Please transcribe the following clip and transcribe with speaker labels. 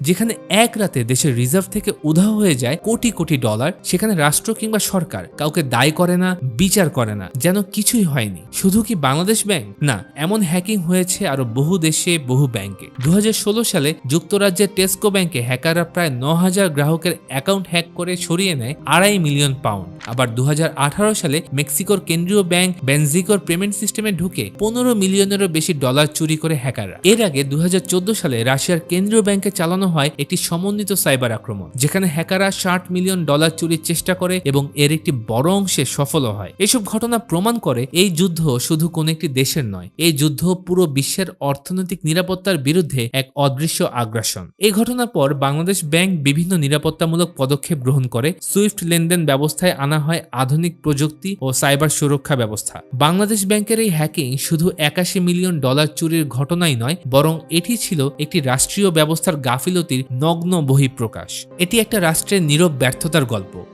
Speaker 1: যেখানে এক রাতে দেশের রিজার্ভ থেকে উধাও হয়ে যায় কোটি কোটি ডলার, সেখানে রাষ্ট্র কিংবা সরকার কাউকে দায়ী করে না, বিচার করে না, যেন কিছুই হয়নি। শুধু কি বাংলাদেশ ব্যাংক? না, এমন হ্যাকিং হয়েছে আরও বহু দেশে, বহু ব্যাংকে। দু হাজার ষোলো সালে যুক্তরাজ্যের টেস্কো ব্যাংকে হ্যাকাররা প্রায় ন হাজার গ্রাহকের অ্যাকাউন্ট হ্যাক করে সরিয়ে নেয় আড়াই মিলিয়ন পাউন্ড। আবার দু হাজার আঠারো সালে মেক্সিকোর কেন্দ্রীয় ব্যাংক বেনজিকোর পেমেন্ট সিস্টেমে ঢুকে পনেরো মিলিয়নেরও বেশি ডলার চুরি করে হ্যাকাররা। এর আগে দুহাজার চোদ্দ সালে রাশিয়ার কেন্দ্রীয় ব্যাংকে চালানো হয় একটি সমন্বিত সাইবার আক্রমণ, যেখানে হ্যাকাররা ষাট মিলিয়ন ডলার চুরির চেষ্টা করে এবং এর একটি বড় অংশে সফলও হয়। এসব ঘটনা প্রমাণ করে এই যুদ্ধ শুধু কোনো একটি দেশের নয়, এই যুদ্ধ পুরো বিশ্বের অর্থনৈতিক নিরাপত্তার বিরুদ্ধে এক অদৃশ্য আগ্রাসন। এই ঘটনার পর বাংলাদেশ ব্যাংক বিভিন্ন নিরাপত্তামূলক পদক্ষেপ গ্রহণ করে, সুইফট লেনদেন ব্যবস্থায় আনা হয় আধুনিক প্রযুক্তি ও সাইবার সুরক্ষা ব্যবস্থা। বাংলাদেশ ব্যাংকের এই হ্যাকিং শুধু একাশি মিলিয়ন ডলার চুরির ঘটনাই নয়, বরং এটি ছিল একটি রাষ্ট্রীয় ব্যবস্থার গাফিলতির নগ্ন বহিঃপ্রকাশ। এটি একটা রাষ্ট্রের নীরব ব্যর্থতার গল্প।